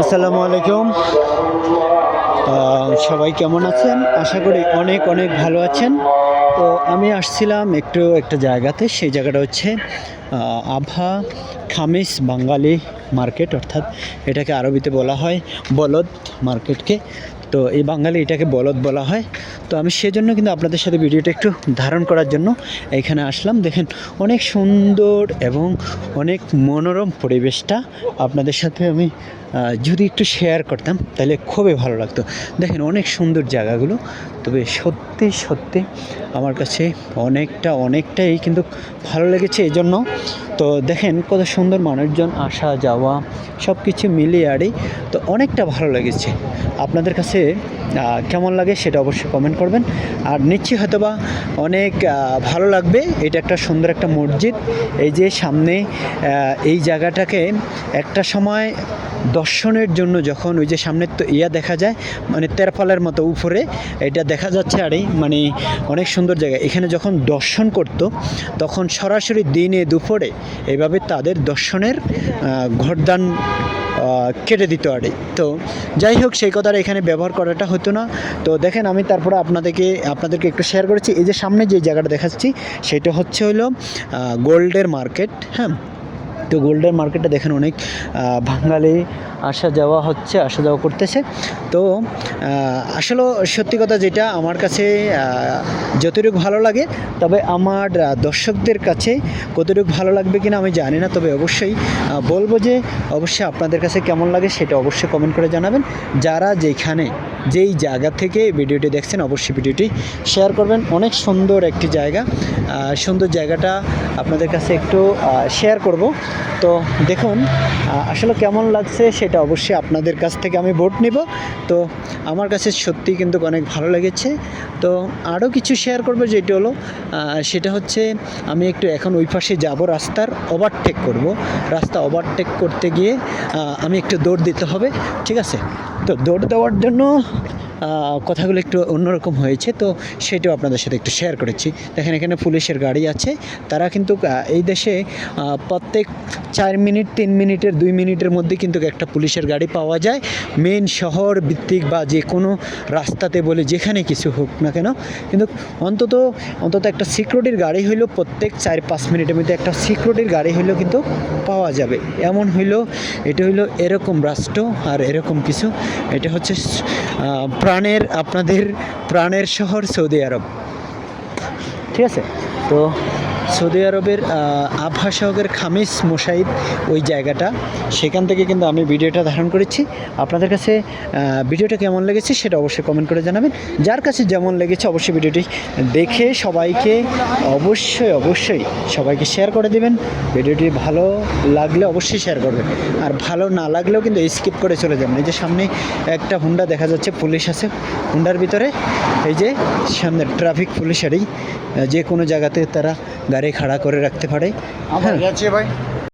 আসসালামু আলাইকুম। সবাই কেমন আছেন? আশা করি অনেক অনেক ভালো আছেন। তো আমি আসছিলাম একটু একটা জায়গাতে, সেই জায়গাটা হচ্ছে আভা খামিস বাঙালি মার্কেট, অর্থাৎ এটাকে আরবিতে বলা হয় বলদ মার্কেটকে। তো এই বাঙালি এটাকে বলদ বলা হয়। তো আমি সেজন্য কিন্তু আপনাদের সাথে ভিডিওটা একটু ধারণ করার জন্য এখানে আসলাম। দেখেন, অনেক সুন্দর এবং অনেক মনোরম পরিবেশটা আপনাদের সাথে আমি যদি একটু শেয়ার করতাম, তাহলে খুবই ভালো লাগতো। দেখেন, অনেক সুন্দর জায়গাগুলো, তবে সত্যি সত্যি আমার কাছে অনেকটা, অনেকটাই কিন্তু ভালো লেগেছে এই জন্য তো দেখেন, কত সুন্দর মানুষজন, আসা, যাওয়া সব কিছু মিলিয়ে আড়ি তো অনেকটা ভালো লেগেছে। আপনাদের কাছে কেমন লাগে সেটা অবশ্যই কমেন্ট করবেন। আর নিশ্চয়ই হয়তো বা অনেক ভালো লাগবে। এটা একটা সুন্দর একটা মসজিদ। এই যে সামনে এই জায়গাটাকে একটা সময় দর্শনের জন্য যখন ওই যে সামনের তো ইয়া দেখা যায় মানে তেরফলের মতো উপরে এটা দেখা যাচ্ছে আরে মানে অনেক সুন্দর জায়গা। এখানে যখন দর্শন করত তখন সরাসরি দিনে দুপুরে এভাবে তাদের দর্শনের আহ, ঘরদান কেটে দিত আরে তো যাই হোক সেই কথাটা এখানে ব্যবহার করাটা হতো না। তো দেখেন আমি তারপরে আপনাদেরকে আপনাদেরকে একটু শেয়ার করেছি। এই যে সামনে যে জায়গাটা দেখাচ্ছি সেটা হচ্ছে হলো গোল্ডের মার্কেট হ্যাঁ? তো গোল্ডের মার্কেটে দেখেন অনেক বাঙালি আসা যাওয়া হচ্ছে, আসা যাওয়া করতেছে। তো আসলে সত্যি কথা যেটা আমার কাছে যতটুকু ভালো লাগে, তবে আমার দর্শকদের কাছে কতটুকু ভালো লাগবে কিনা আমি জানি না, তবে অবশ্যই বলব যে, অবশ্যই আপনাদের কাছে কেমন লাগে সেটা অবশ্যই কমেন্ট করে জানাবেন। যারা যেখানে যেই জায়গা থেকে ভিডিওটি দেখছেন অবশ্যই ভিডিওটি শেয়ার করবেন। অনেক সুন্দর একটি জায়গা। সুন্দর জায়গাটা আপনাদের কাছে একটু শেয়ার করব। তো দেখুন আসলে কেমন লাগছে সেটা অবশ্যই আপনাদের কাছ থেকে আমি ভোট নিব। তো আমার কাছে সত্যি কিন্তু অনেক ভালো লেগেছে। তো আরও কিছু শেয়ার করব যেটা হলো সেটা হচ্ছে আমি একটু এখন ওই পাশে যাব রাস্তার ওভারটেক করব। রাস্তা ওভারটেক করতে গিয়ে আমি একটু দৌড় দিতে হবে, ঠিক আছে? তো দৌড় দেওয়ার জন্য কথাগুলো একটু অন্যরকম হয়েছে, তো সেটাও আপনাদের সাথে একটু শেয়ার করেছি। দেখেন এখানে পুলিশের গাড়ি আছে, তারা কিন্তু এই দেশে প্রত্যেক চার মিনিট, তিন মিনিটের, দুই মিনিটের মধ্যে কিন্তু একটা পুলিশের গাড়ি পাওয়া যায়। মেন শহর ভিত্তিক বা যে কোনো রাস্তাতে বলে যেখানে কিছু হোক না কেন, কিন্তু অন্তত অন্তত একটা সিকিউরিটির গাড়ি হইলেও প্রত্যেক চার, পাঁচ মিনিটের মধ্যে একটা সিকিউরিটির গাড়ি হইলেও কিন্তু পাওয়া যাবে। এমন হইল, এটা হইল এরকম রাষ্ট্র আর এরকম কিছু, এটা হচ্ছে প্রাণের আপনাদের প্রাণের শহর সৌদি আরব। ঠিক আছে? তো সৌদি আরবের আভা শহরের খামিস মোসাইদ ওই জায়গাটা। সেখান থেকে কিন্তু আমি ভিডিওটা ধারণ করেছি। আপনাদের কাছে ভিডিওটা কেমন লেগেছে সেটা অবশ্যই কমেন্ট করে জানাবেন। যার কাছে যেমন লেগেছে অবশ্যই ভিডিওটি দেখে সবাইকে অবশ্যই অবশ্যই সবাইকে শেয়ার করে দেবেন। ভিডিওটি ভালো লাগলে অবশ্যই শেয়ার করবেন। আর ভালো না লাগলেও কিন্তু স্কিপ করে চলে যাবেন। এই যে সামনে একটা হুন্ডা দেখা যাচ্ছে পুলিশ আছে। হুন্ডার ভিতরে এই যে সামনে ট্রাফিক পুলিশেরই যে কোনো জায়গাতে তারা খাড়া করে রাখতে পারে। আমার হ্যাঁ। ভাই।